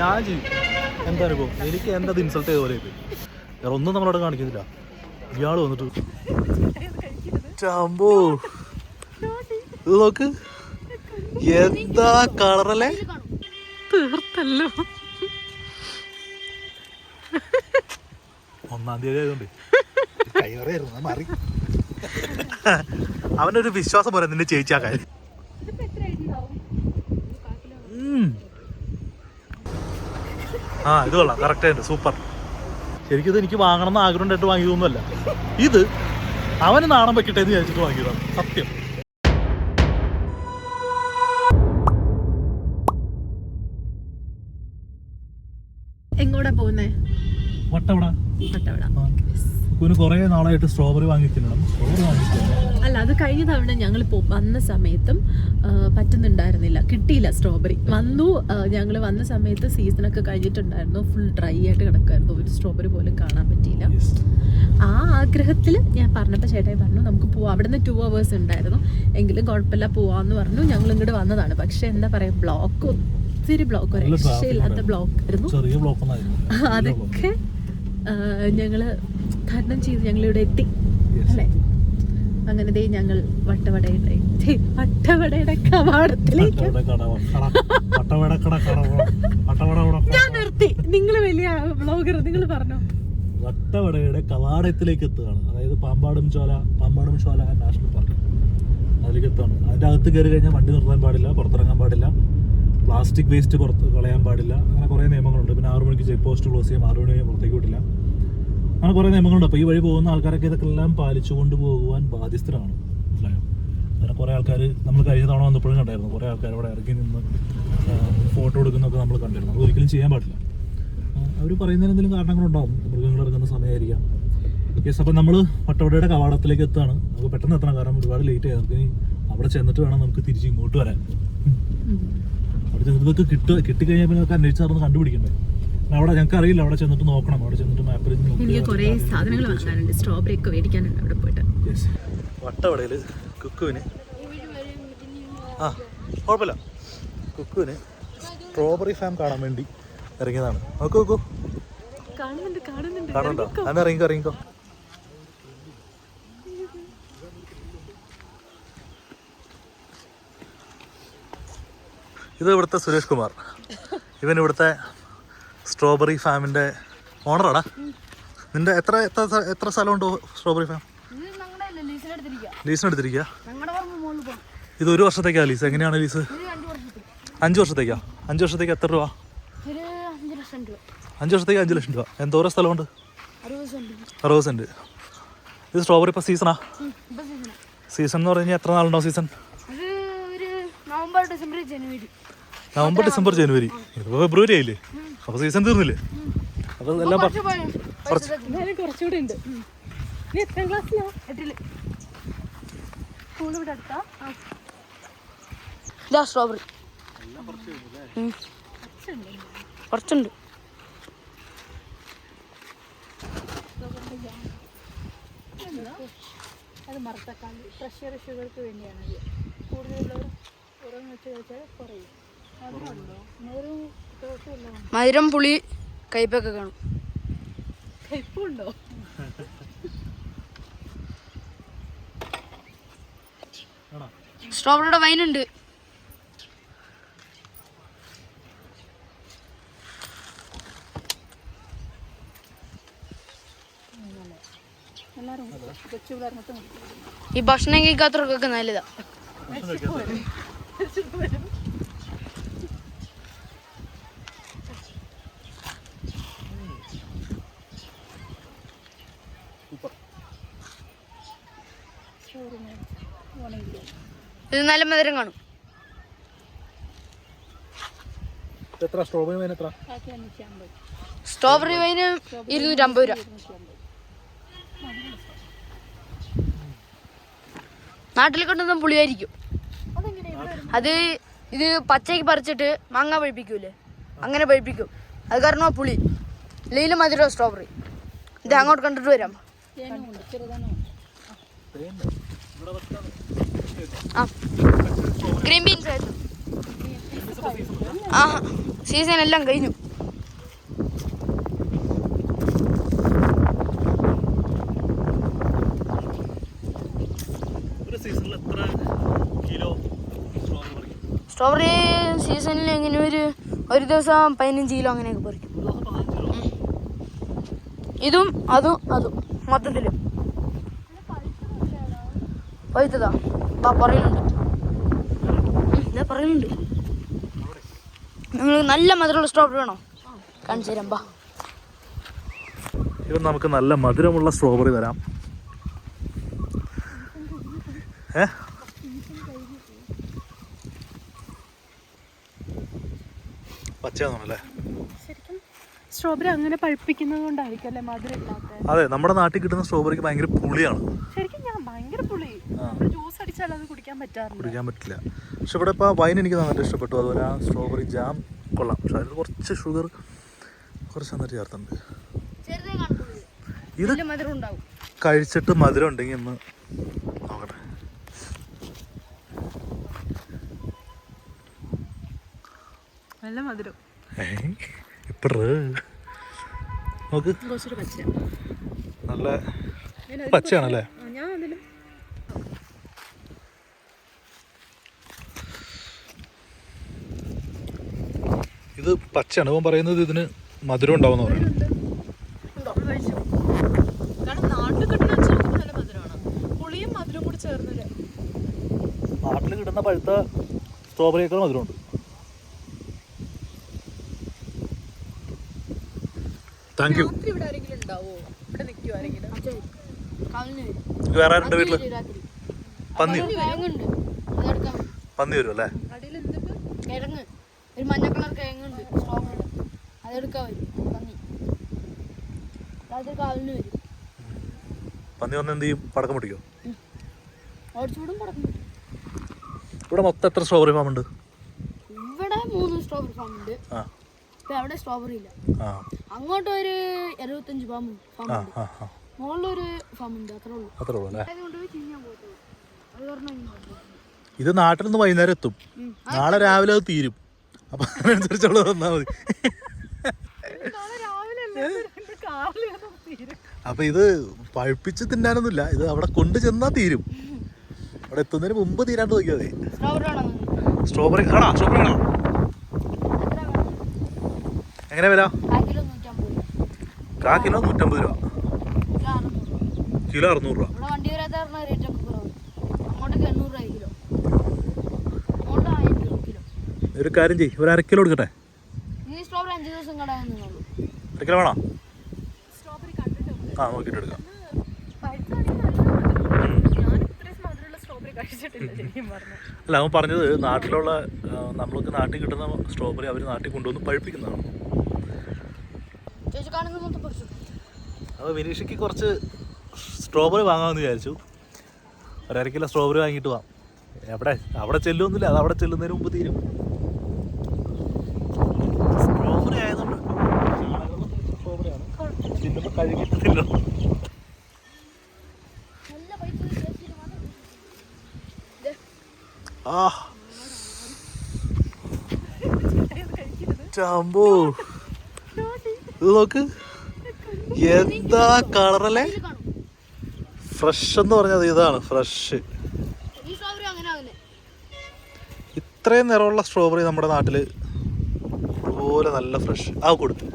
ഞാൻ ചെയ്യും എന്താ അനുഭവം എനിക്ക് എന്താ ഇൻസൾട്ട് ചെയ്ത പോലെ. വേറെ ഒന്നും നമ്മളവിടെ കാണിക്കുന്നില്ല. ഇയാൾ വന്നിട്ട് ചാമ്പോ. ഇത് നോക്ക്. എന്താ കളറല്ലേ? തീർത്തല്ലോ. ഒന്നാം തീയതി ആയതുകൊണ്ട്. കൈവറയായിരുന്നു മാറി. അവനൊരു വിശ്വാസം പറയാം നിന്റെ ചേച്ചിയാക്കാൻ ആ ഇത് കൊള്ളാം. കറക്റ്റ് ആയിട്ട് സൂപ്പർ ശരിക്കും ഇത് എനിക്ക് വാങ്ങണം എന്ന് ആഗ്രഹം ഉണ്ടായിട്ട് വാങ്ങിയതൊന്നുമല്ല. ഇത് അവന് നാണം വെക്കട്ടെ എന്ന് വിചാരിച്ചിട്ട് വാങ്ങിയതാണ്. സത്യം. എങ്ങോട്ടാ പോകുന്നേ? വട്ടവട. പട്ടവട കുന് കുറേ നാളായിട്ട് സ്ട്രോബെറി വാങ്ങി സ്ട്രോബറി അല്ല അത് കഴിഞ്ഞ തവണ ഞങ്ങൾ വന്ന സമയത്തും പറ്റുന്നുണ്ടായിരുന്നില്ല. കിട്ടിയില്ല സ്ട്രോബെറി വന്നു ഞങ്ങൾ വന്ന സമയത്ത് സീസണൊക്കെ കഴിഞ്ഞിട്ടുണ്ടായിരുന്നു. ഫുൾ ഡ്രൈ ആയിട്ട് കിടക്കുമായിരുന്നു ഒരു സ്ട്രോബെറി പോലും കാണാൻ പറ്റിയില്ല. ആ ആഗ്രഹത്തിൽ ഞാൻ പറഞ്ഞപ്പോൾ ചേട്ടായി പറഞ്ഞു നമുക്ക് പോവാം. അവിടെ നിന്ന് ടു അവേഴ്സ് ഉണ്ടായിരുന്നു. എങ്കിലും കുഴപ്പമില്ല പോവാന്ന് പറഞ്ഞു. ഞങ്ങൾ ഇങ്ങോട്ട് വന്നതാണ്. പക്ഷെ എന്താ പറയാ ബ്ലോക്ക് ഒത്തിരി ബ്ലോക്ക് ഒരു രക്ഷയില്ലാത്ത ബ്ലോക്ക് ആയിരുന്നു. അതൊക്കെ ഞങ്ങൾ തരണം ചെയ്ത് ഞങ്ങളിവിടെ എത്തി. അല്ലേ? അങ്ങനെ ദേ ഞങ്ങൾ വട്ടവടയുടെ വട്ടവടയുടെ കവാടത്തിലേക്ക്. ഞാൻ നിർത്തി. നിങ്ങൾ വലിയ ബ്ലോഗർ നിങ്ങൾ പറഞ്ഞു. വട്ടവടയുടെ കവാടത്തിലേക്ക് എത്തുകയാണ്. അതായത് പാമ്പാടും ചോല പാമ്പാടും ചോല നാഷണൽ പാർക്ക് അതിലേക്ക് എത്തുകയാണ്. അതിന്റെ അകത്ത് കയറി കഴിഞ്ഞാൽ വണ്ടി നിർത്താൻ പാടില്ല പുറത്തിറങ്ങാൻ പാടില്ല. പ്ലാസ്റ്റിക് വേസ്റ്റ് പുറത്ത് കളയാൻ പാടില്ല. അങ്ങനെ കുറേ നിയമങ്ങളുണ്ട്. പിന്നെ ആറു മണിക്ക് ചെക്ക് പോസ്റ്റ് ക്ലോസ് ചെയ്യാം. ആറു മണി പുറത്തേക്ക് വിടില്ല. അങ്ങനെ കുറേ നിയമങ്ങളുണ്ട്. അപ്പോൾ ഈ വഴി പോകുന്ന ആൾക്കാരൊക്കെ ഇതൊക്കെ എല്ലാം പാലിച്ചു കൊണ്ടുപോകുവാൻ ബാധ്യസ്ഥരാണ്. മനസ്സിലായോ? അങ്ങനെ കുറേ ആൾക്കാർ നമ്മൾ കഴിഞ്ഞ തവണ വന്നപ്പോഴും കണ്ടായിരുന്നു. കുറേ ആൾക്കാർ അവിടെ ഇറങ്ങി നിന്ന് ഫോട്ടോ എടുക്കുന്നൊക്കെ നമ്മൾ കണ്ടിരുന്നു. അത് ഒരിക്കലും ചെയ്യാൻ പാടില്ല. അവർ പറയുന്നതിന് എന്തെങ്കിലും കാരണങ്ങളുണ്ടാവും മൃഗങ്ങൾ ഇറങ്ങുന്ന സമയമായിരിക്കാം. യെസ് അപ്പം നമ്മൾ പട്ടവടയുടെ കവാടത്തിലേക്ക് എത്താണ് നമുക്ക് പെട്ടെന്ന് എത്തണം. കാരണം ഒരുപാട് ലേറ്റ് ആയി. നമുക്ക് അവിടെ ചെന്നിട്ട് വേണം നമുക്ക് തിരിച്ച് ഇങ്ങോട്ട് വരാൻ. അവിടെ ചെന്നിട്ട് ഇതൊക്കെ കിട്ടുക കിട്ടിക്കഴിഞ്ഞാൽ പിന്നെ അന്വേഷിച്ച് നടന്ന് കണ്ടുപിടിക്കണ്ടേ? അവിടെ ഞങ്ങൾക്ക് അറിയില്ല അവിടെ ചെന്നിട്ട് നോക്കണം. അവിടെ ചെന്നിട്ട് മാപ്പിൽ എനിക്ക് കുറേ സാധനങ്ങൾ വാങ്ങാനുണ്ട്. സ്ട്രോബെറി ഒക്കെ മേടിക്കാനുണ്ട് അവിടെ പോയിട്ട്. വട്ടവടയിൽ കുക്കുവിന്. ആ കുഴപ്പമില്ല. കുക്കുവിന് സ്ട്രോബെറി ഫാം കാണാൻ വേണ്ടി ഇറങ്ങിയതാണ്. നോക്കൂ നോക്കൂ കാണുന്നുണ്ട് കാണുന്നുണ്ട്. കാണുന്നുണ്ടോ? അന്ന് ഇറങ്ങിക്കോ ഇറങ്ങിക്കോ ഇത് ഇവിടുത്തെ സുരേഷ് കുമാർ. ഇവൻ ഇവിടുത്തെ സ്ട്രോബെറി ഫാമിന്റെ ഓണറാടാ. നിന്റെ എത്ര എത്ര എത്ര സ്ഥലമുണ്ട് സ്ട്രോബെറി ഫാം? ലീസിന് എടുത്തിരിക്കുക ഇത് ഒരു വർഷത്തേക്കാ ലീസ്? എങ്ങനെയാണ് ലീസ്? അഞ്ചു വർഷത്തേക്കാ. അഞ്ച് വർഷത്തേക്ക്? എത്ര രൂപ? അഞ്ചു വർഷത്തേക്ക് അഞ്ച് ലക്ഷം രൂപ. എന്തോരം സ്ഥലമുണ്ട്? അറുപത് സെന്റ്. സെന്റ് ഇത് സ്ട്രോബെറി ഇപ്പോൾ സീസണാ? ഇപ്പൊ സീസണ. സീസൺ എന്ന് പറഞ്ഞാൽ കഴിഞ്ഞാൽ എത്ര നാളുണ്ടാവും സീസൺ? നവംബർ ഡിസംബർ ജനുവരി. നവംബർ ഡിസംബർ ജനുവരി. ഫെബ്രുവരി ആയില്ലേ? അപ്പോൾ സീസൺ തീർന്നില്ലേ? അപ്പോൾ എല്ലാം കുറച്ചുകൂടെ ഉണ്ട്. നീ എത്രാം ക്ലാസ്സിലാ എട്ടിൽ. സ്കൂൾ ഇവിടെ അടുത്താ ഇതാ സ്ട്രോബെറി കുറച്ചുണ്ട്. അത് മറത്തക്കാണ്ട് പ്രഷർ ഷുഗർക്ക് വേണ്ടിയാണത് കൂടുതലുള്ളവർ ഉറങ്ങി വെച്ച് കഴിച്ചാൽ കുറയും. അതുകൊണ്ടോ? നേരം ദോഷമില്ല മധുരം പുളി കയ്പൊക്കെ കാണും. കയ്പുണ്ടോ? സ്ട്രോബെറിയുടെ മൊത്തം ഈ ഭക്ഷണം കഴിക്കാത്തവർക്കൊക്കെ നല്ലതാ. ഇത് നല്ല മധുരം കാണും. എത്ര? സ്ട്രോബെറി വൈൻ എത്ര? വൈന് ഇരുന്നൂറ്റമ്പത് രൂപ. നാട്ടിൽ കൊണ്ടുവന്ന പുളിയായിരിക്കും. അത് ഇത് പച്ചയ്ക്ക് പറിച്ചിട്ട് മാങ്ങ പഴിപ്പിക്കൂലേ? അങ്ങനെ പഴിപ്പിക്കും. അത് കാരണം പുളി. ലീല മധുരം സ്ട്രോബെറി ഇത് അങ്ങോട്ട് കണ്ടിട്ട് വരാം. ഗ്രീൻ ബീൻസ് ആ സീസൺ എല്ലാം കഴിഞ്ഞു. സ്ട്രോബെറി സീസണിൽ ഇങ്ങനെ ഒരു ഒരു ദിവസം പതിനഞ്ച് കിലോ അങ്ങനെയൊക്കെ പറിക്കും. ഇതും അതും അതും മൊത്തത്തിലും. പഴുത്തതാ? പറയുന്നുണ്ട് പറയുന്നുണ്ട് നിങ്ങൾ നല്ല മധുരമുള്ള സ്ട്രോബെറി വേണോ? കാണിച്ചു തരാം ബാ ഇവൻ നമുക്ക് നല്ല മധുരമുള്ള സ്ട്രോബെറി തരാം. ഏ? പച്ചയാണല്ലേ ശരിക്കും സ്ട്രോബെറി അങ്ങനെ പഴുപ്പിക്കുന്നത് കൊണ്ടായിരിക്കും അല്ലേ മധുരം ഇല്ലാത്ത അതെ നമ്മുടെ നാട്ടിൽ കിട്ടുന്ന സ്ട്രോബെറിക്ക് ഭയങ്കര പുളിയാണ്. ശരിക്കും ഞാൻ ഭയങ്കര പുളി. കുടിക്കാൻ പറ്റാറില്ല. കുടിക്കാൻ പറ്റില്ല. പക്ഷെ ഇവിടെ ഇപ്പോൾ വൈൻ എനിക്ക് നന്നായിട്ട് ഇഷ്ടപ്പെട്ടു. അതുപോലെ ആ സ്ട്രോബെറി ജാം കൊള്ളാം. പക്ഷെ അതിൽ കുറച്ച് ഷുഗർ കുറച്ച് നന്നായിട്ട് ചേർത്തുണ്ട് ഇത് കഴിച്ചിട്ട് മധുരം ഉണ്ടെങ്കിൽ ഒന്ന് നോക്കട്ടെ. നല്ല മധുരം. നോക്ക്. പച്ചയാണല്ലേ? ഞാൻ അതിലും ഇത് പച്ചയാണ്. ഇവൻ പറയുന്നത് ഇതിന് മധുരം ഉണ്ടാവുന്ന പറയുന്നത് നാട്ടിൽ കിട്ടുന്ന ചെറുപ്പം നല്ല മധുരമാണ്. പുളിയും മധുരവും കൂടി ചേർന്നില്ല? നാട്ടിൽ കിട്ടുന്ന പഴുത്ത സ്ട്രോബെറിയേക്കാൾ മധുരമുണ്ട്. താങ്ക് യു വേറെ ആരുണ്ട് വീട്ടിൽ? പന്നി. പന്നി വരും അല്ലേ കിഴങ്ങ്. ഒരു മഞ്ഞ കളർ കിഴങ്ങുണ്ട് സ്ട്രോബെറി അതെടുക്കാൻ വരും. പന്നി. അത് കാലിന് വരും. പന്നി വന്ന് എന്ത് ചെയ്യും? പടക്കം പൊട്ടിക്കോ? ഓടിച്ചുവിടും പടക്കം ഇവിടെ മൊത്തം എത്ര സ്ട്രോബെറി ഫാം ഉണ്ട്? ഇവിടെ മൂന്ന് സ്ട്രോബെറി ഫാം ഉണ്ട്. ആ. ഇപ്പൊ അവിടെ സ്ട്രോബെറി ഇല്ല. അങ്ങോട്ട് ഒരു എഴുപത്തഞ്ച് ഫാം ഫാം ഉണ്ട്. മുകളിലൊരു ഫാം ഉണ്ട്. അത്രേ ഉള്ളൂ. അത്രേ ഉള്ളൂ അല്ലേ? ഇത് നാട്ടിൽ നിന്ന് വൈകുന്നേരം എത്തും. നാളെ രാവിലെ അത് തീരും. അപ്പൊ അതിനനുസരിച്ചുള്ളത് വന്നാൽ മതി. അപ്പൊ ഇത് പഴുപ്പിച്ച് തിന്നാനൊന്നുമില്ല. ഇത് അവിടെ കൊണ്ടു ചെന്നാ തീരും. അവിടെ എത്തുന്നതിന് മുമ്പ് തീരാണ്ട് നോക്കിയാൽ മതി. സ്ട്രോബെറി ആണോ? സ്ട്രോബെറി ആണോ? എങ്ങനെ വരാ കാ കിലോ നൂറ്റമ്പത് രൂപ. കിലോ അറുന്നൂറ് രൂപ കിലോ അറുന്നൂറ് രൂപ ഇവിടെ വണ്ടി വരാത്ത പറഞ്ഞ റേറ്റ് ഒക്കെ കുറവ് അങ്ങോട്ടേക്ക് എണ്ണൂറ് രൂപ കിലോ അങ്ങോട്ട് ആയിരം രൂപ കിലോ ഒരു കാര്യം ചെയ്യ്. ഒരു അര കിലോ എടുക്കട്ടെ? ഈ സ്ട്രോബെറി അഞ്ച് ദിവസം കടാകുന്നുള്ളൂ അര കിലോ വേണോ? ആ നോക്കിട്ട് എടുക്കാം. അല്ല അവൻ പറഞ്ഞത് നാട്ടിലുള്ള നമ്മൾക്ക് നാട്ടിൽ കിട്ടുന്ന സ്ട്രോബെറി അവർ നാട്ടിൽ കൊണ്ടുവന്ന് പഴുപ്പിക്കുന്നതാണ്. അപ്പോൾ വിനീഷയ്ക്ക് കുറച്ച് സ്ട്രോബെറി വാങ്ങാമെന്ന് വിചാരിച്ചു. ഒരു അര കിലോ സ്ട്രോബെറി വാങ്ങിയിട്ട് പോവാം എവിടെ? അവിടെ ചെല്ലുമെന്നില്ല അത് അവിടെ ചെല്ലുന്നതിന് മുമ്പ് തീരും സ്ട്രോബെറി ആയതുകൊണ്ട് സ്ട്രോബെറിയാണ് നല്ല പൈസ ആ. എന്താ കളറല്ലേ ഫ്രഷ് എന്ന് പറഞ്ഞത് ഇതാണ് ഫ്രഷ് ഇത്രയും നിറമുള്ള സ്ട്രോബെറി നമ്മുടെ നാട്ടിൽ അതുപോലെ നല്ല ഫ്രഷ് ആ കൊടുത്തു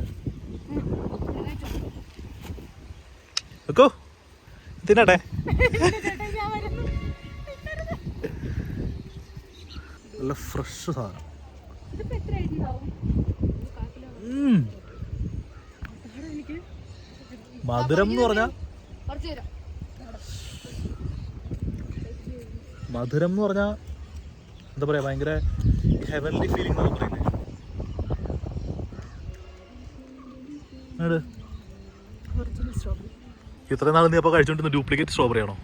വെക്കോ തിന്നട്ടെ. നല്ല ഫ്രഷ് സാധനം. മധുരം എന്ന് പറഞ്ഞാൽ മധുരം എന്ന് പറഞ്ഞാൽ എന്താ പറയാ ഭയങ്കര ഹെവൻലി ഫീലിംഗ് എന്നൊക്കെ പറയുന്നത് കുറച്ച് സ്ട്രോബെറി ഇത്ര നാൾ നീ അപ്പോൾ കഴിച്ചോണ്ടിരുന്ന ഡ്യൂപ്ലിക്കേറ്റ് സ്ട്രോബറി ആണോ?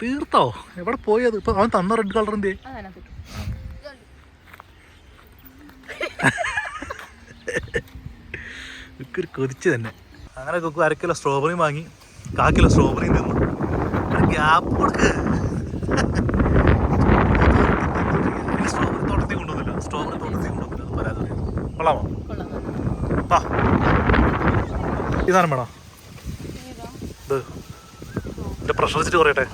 തീർത്തോ? എവിടെ പോയത് ഇപ്പൊ അവൻ തന്ന റെഡ് കളർ എന്തേ ഒരു കൊതിച്ച് തന്നെ. അങ്ങനെ കൊക്കു അര കിലോ സ്ട്രോബെറി വാങ്ങി കാ കിലോ സ്ട്രോബെറി തിന്നു. ഗ്യാപ്പ് കൊടുക്ക്. സ്ട്രോബെറി തോട്ടത്തിൽ കൊണ്ടുവന്നില്ല. സ്ട്രോബെറി തോട്ടത്തിൽ കൊള്ളാമോ? സാധനം വേണോ ഇത് എന്റെ പ്രഷർ വെച്ചിട്ട് കുറയട്ടെ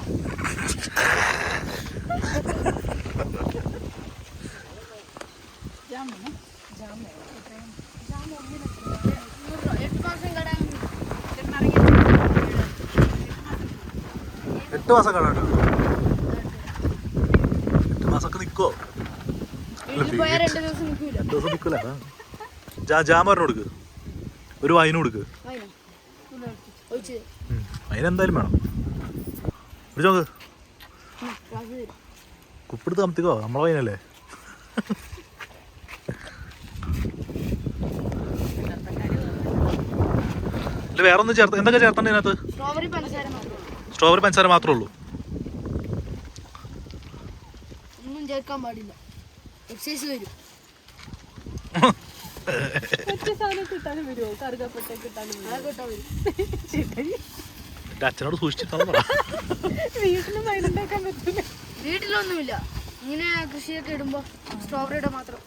എട്ട് മാസം കാണാട്ടോ എട്ട് മാസമൊക്കെ പോയാൽ രണ്ട് ദിവസം നിൽക്കൂല രണ്ട് ദിവസം നിൽക്കില്ല ജാ ജാമറിന് കൊടുക്ക്. ഒരു വൈനും കൊടുക്ക്. അതിനെന്തായാലും വേണം. തരും കുപ്പിടുത്ത് കമത്തിക്കോ? നമ്മളെ വൈനല്ലേ ഇല്ല വേറെ ഒന്നും ചേർത്ത് എന്തൊക്കെ ചേർത്തണ്ട ഇതിനകത്ത്? സ്ട്രോബെറി പഞ്ചസാര മാത്രമേ സ്ട്രോബെറി പഞ്ചസാര മാത്രമേ ഉള്ളൂ. ഒന്നും ചേർക്കാൻ പാടില്ല. എക്സസൈസ് വരും. മറ്റേ സാധനം കിട്ടാനും വരുമോ? കറുകപ്പെട്ട കിട്ടാനും അതൊക്കെ ഇട്ടാ വരും. എന്റെ അച്ഛനോട് സൂക്ഷിച്ചിട്ടാണ് പറ. വീട്ടിലൊന്നുമില്ല. ഇങ്ങനെ കൃഷിയൊക്കെ ഇടുമ്പോ സ്ട്രോബെറിയുടെ മാത്രം.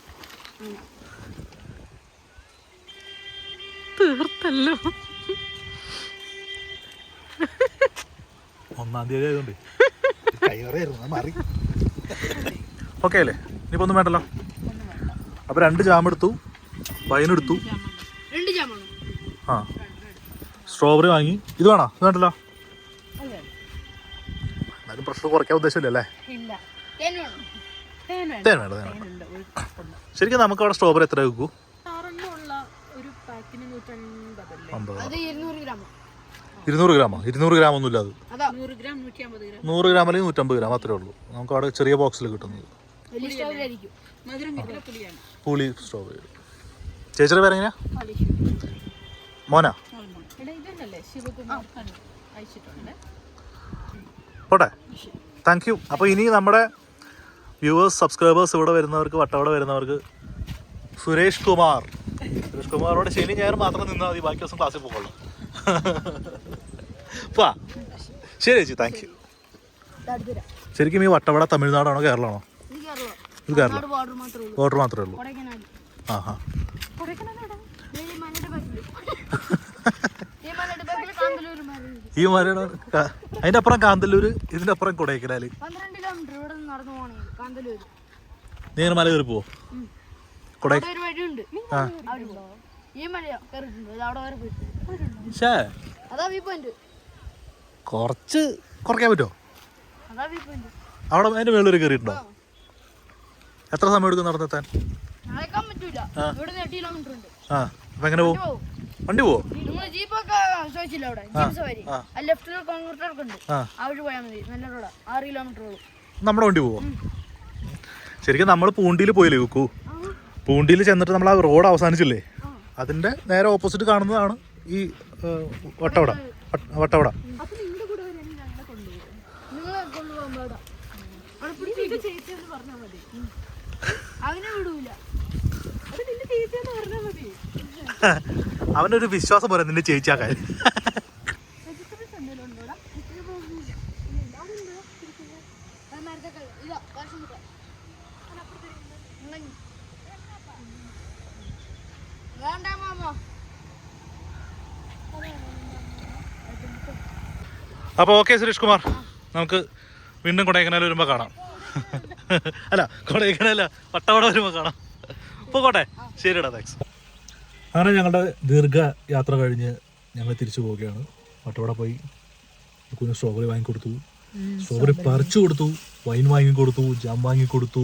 തീർത്തല്ലോ. ഒന്നാം തീയതി ആയതുകൊണ്ട്. മാറി. ഓക്കെ അല്ലേ? ഇനിയിപ്പോ ഒന്നും വേണ്ടല്ലോ? അപ്പൊ രണ്ട് ജാം എടുത്തു വൈനെടുത്തു ആ. സ്ട്രോബെറി വാങ്ങി. ഇത് വേണോ? ഇത് വേണ്ടല്ലോ. എന്നാലും പ്രഷർ കുറയ്ക്കാൻ ഉദ്ദേശമില്ലല്ലേ തേൻ വേണം. തേൻ വേണ്ട തേൻ. ശരിക്കും നമുക്ക് അവിടെ സ്ട്രോബെറി എത്ര വെക്കൂ? ഇരുന്നൂറ് ഗ്രാം. ഇരുന്നൂറ് ഗ്രാമോ? ഇരുന്നൂറ് ഗ്രാം ഒന്നുമില്ല അത്. അതാ. നൂറ് ഗ്രാം അല്ലെങ്കിൽ നൂറ്റമ്പത് ഗ്രാം അത്രേ ഉള്ളൂ. നമുക്ക് അവിടെ ചെറിയ ബോക്സിൽ കിട്ടുന്നത്. പുളി സ്ട്രോബെറി. ചേച്ചിയുടെ പേര് എങ്ങനെയാ മോനാ? പോട്ടെ. താങ്ക് യു അപ്പോൾ ഇനി നമ്മുടെ വ്യൂവേഴ്സ് സബ്സ്ക്രൈബേഴ്സ് ഇവിടെ വരുന്നവർക്ക് വട്ടവട വരുന്നവർക്ക് സുരേഷ് കുമാർ. സുരേഷ് കുമാറോട് ശനി ഞായർ മാത്രം നിന്നാൽ മതി ബാക്കി ദിവസം ക്ലാസ്സിൽ പോകുള്ളൂ ശരി ചേച്ചി താങ്ക് യു ശരിക്കും ഈ വട്ടവട തമിഴ്നാടാണോ കേരളമാണോ? ഇത് കേരളം. ബോർഡർ മാത്രമേ ഉള്ളൂ. ആ ഹാ ദേ ഈ മലയുടെ ബാക്കിൽ ഈ മലയുടെ അതിന്റെ അപ്പുറം കാന്തല്ലൂര് ഇതിന്റെ അപ്പുറം കൊടൈക്കനാല്. നീ മല കയറി പോവോ? കൊടൈ കൊറക്കാൻ കുറച്ച് കുറയ്ക്കാൻ പറ്റുമോ അവിടെ അതിന്റെ മേളിൽ വരെ കയറിയിട്ടുണ്ടോ എത്ര സമയം എടുക്കും നടന്നെത്താൻ? ആ. അപ്പൊ എങ്ങനെ പോകും വണ്ടി പോവോ? നിങ്ങൾ ജീപ്പൊക്കെ ചോദിച്ചില്ല അവിടെ. ജീപ്പ് സവാരി. ആ. ആ ലെഫ്റ്റിൽ കോൺക്രീറ്റ് ഉണ്ട് ആ. ആ പോയാൽ മതി. നല്ല റോഡാ ആറ് കിലോമീറ്റർ ഉള്ളൂ. നമ്മുടെ വണ്ടി പോവോ? ശരിക്കും നമ്മൾ പൂണ്ടിയിൽ പോയില്ലേ കുക്കു? പൂണ്ടിയിൽ ചെന്നിട്ട് നമ്മൾ ആ റോഡ് അവസാനിച്ചില്ലേ അതിന്റെ നേരെ ഓപ്പോസിറ്റ് കാണുന്നതാണ് ഈ വട്ടവട. വട്ടവട. അവനെ വിടൂല. അവനൊരു വിശ്വാസം പറയാം നിന്റെ കാര്യം. അപ്പൊ ഓക്കെ സുരേഷ് കുമാർ നമുക്ക് വീണ്ടും കൊടൈക്കനാൽ വരുമ്പോൾ കാണാം. അല്ല കൊടൈക്കനാല വട്ടവട വരുമ്പോൾ കാണാം. പോകട്ടെ? ശരിടാ താങ്ക്സ് അങ്ങനെ ഞങ്ങളുടെ ദീർഘ യാത്ര കഴിഞ്ഞ് ഞങ്ങൾ തിരിച്ചു പോവുകയാണ്. വട്ടവട പോയി. കുഞ്ഞു സ്ട്രോബറി വാങ്ങിക്കൊടുത്തു. സ്ട്രോബറി പറിച്ചു കൊടുത്തു. വൈൻ വാങ്ങിക്കൊടുത്തു ജാം വാങ്ങിക്കൊടുത്തു.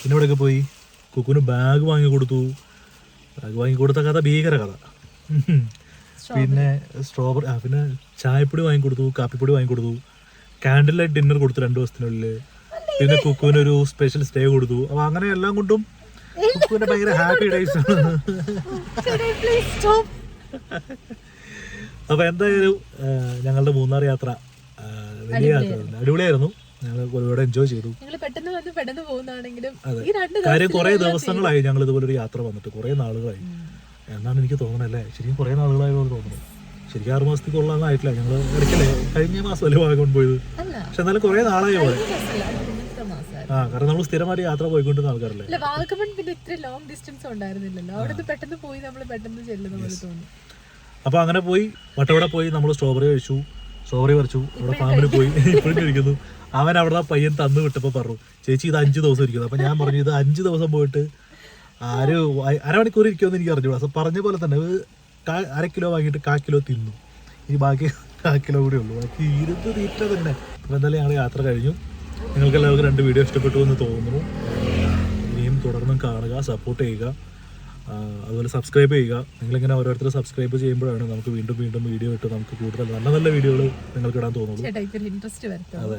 പിന്നെ ഇവിടെയൊക്കെ പോയി? കുക്കുന് ബാഗ് വാങ്ങിക്കൊടുത്തു. ബാഗ് വാങ്ങിക്കൊടുത്ത കഥ ഭീകര കഥ. പിന്നെ സ്ട്രോബറി ആ പിന്നെ ചായപ്പൊടി വാങ്ങിക്കൊടുത്തു കാപ്പിപ്പൊടി വാങ്ങിക്കൊടുത്തു. ക്യാൻഡിൽ ലൈറ്റ് ഡിന്നർ കൊടുത്തു രണ്ട് ദിവസത്തിനുള്ളിൽ പിന്നെ കുക്കുവിന് ഒരു സ്പെഷ്യൽ സ്റ്റേ കൊടുത്തു. അപ്പോൾ അങ്ങനെ എല്ലാം കൊണ്ടും കുക്കുവിന്റെ ഭയങ്കര ഹാപ്പി ഡേയ്സ് അപ്പൊ എന്തായാലും ഞങ്ങളുടെ മൂന്നാർ യാത്ര വലിയ യാത്ര അടിപൊളിയായിരുന്നു. ഞങ്ങൾ ഒരുപാട് എൻജോയ് ചെയ്തു. പെട്ടെന്ന് വന്ന് പെട്ടെന്ന് പോകുന്നതാണെങ്കിലും കാര്യം കുറെ ദിവസങ്ങളായി ഞങ്ങൾ ഇതുപോലെ ഒരു യാത്ര വന്നിട്ട്. കുറെ നാളുകളായി. എന്നാണ് എനിക്ക് തോന്നുന്നത് അല്ലേ? ശരിക്കും കുറെ നാളുകളായി തോന്നുന്നു. ശരിക്കും ആറു മാസത്തിൽ കൊള്ളാന്നായിട്ടില്ല ഞങ്ങൾ ഇടയ്ക്കല്ലേ കഴിഞ്ഞ മാസം അല്ലേ വാഗമൺ പോയത്? പക്ഷെ എന്നാലും കുറെ നാളായി പോലെ ആ കാരണം നമ്മൾ സ്ഥിരമായിട്ട് യാത്ര പോയിക്കൊണ്ടിരുന്ന ആൾക്കാരല്ലേ? അല്ല വാഗമൺ പിന്നെ ഇത്ര ലോങ് ഡിസ്റ്റൻസ് ഉണ്ടായിരുന്നില്ലല്ലോ. അവിടെ പെട്ടെന്ന് പോയി നമ്മൾ പെട്ടെന്ന് ചെല്ലുന്ന പോലെ തോന്നി. അപ്പോൾ അങ്ങനെ പോയി വട്ടവട പോയി നമ്മൾ സ്ട്രോബെറി കഴിച്ചു സ്ട്രോബെറി പറിച്ചു അവിടെ ഫാമിൽ പോയി ഇപ്പോഴും കഴിക്കുന്നു. അവൻ അവിടെ പയ്യൻ തന്നു വിട്ടപ്പോൾ പറഞ്ഞു ചേച്ചി ഇത് അഞ്ച് ദിവസം ഇരിക്കുന്നു. അപ്പൊ ഞാൻ പറഞ്ഞു ഇത് അഞ്ച് ദിവസം പോയിട്ട് ആര് അരമണിക്കൂർ ഇരിക്കുമെന്ന് എനിക്ക് അറിഞ്ഞു അപ്പൊ പറഞ്ഞ പോലെ തന്നെ അര കിലോ വാങ്ങിയിട്ട് കാ കിലോ തിന്നു. ഇനി ബാക്കി കാ കിലോ കൂടെ ഉള്ളൂ. ബാക്കി ഇരുന്ന് തീറ്റ തന്നെ. അപ്പൊ എന്തായാലും ഞങ്ങൾ യാത്ര കഴിഞ്ഞു. നിങ്ങൾക്ക് എല്ലാവർക്കും രണ്ട് വീഡിയോ ഇഷ്ടപ്പെട്ടു എന്ന് തോന്നുന്നു. ഇനിയും തുടർന്നും കാണുക സപ്പോർട്ട് ചെയ്യുക. അതുപോലെ സബ്സ്ക്രൈബ് ചെയ്യുക. നിങ്ങളിങ്ങനെ ഓരോരുത്തർ സബ്സ്ക്രൈബ് ചെയ്യുമ്പോഴാണ് നമുക്ക് വീണ്ടും വീണ്ടും വീഡിയോ ഇട്ട് നമുക്ക് കൂടുതൽ നല്ല നല്ല വീഡിയോകൾ നിങ്ങൾക്ക് ഇടാൻ തോന്നുള്ളൂ. ഇൻട്രസ്റ്റ് അതെ.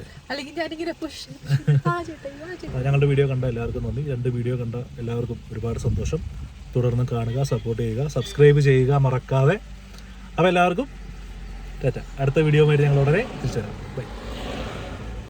ഞങ്ങളുടെ വീഡിയോ കണ്ട എല്ലാവർക്കും നന്ദി. രണ്ട് വീഡിയോ കണ്ട എല്ലാവർക്കും ഒരുപാട് സന്തോഷം. തുടർന്ന് കാണുക സപ്പോർട്ട് ചെയ്യുക സബ്സ്ക്രൈബ് ചെയ്യുക മറക്കാതെ. അപ്പോൾ എല്ലാവർക്കും ടാറ്റ അടുത്ത വീഡിയോ ആയിട്ട് ഞങ്ങൾ ഉടനെ തിരിച്ചു തരാം ബൈ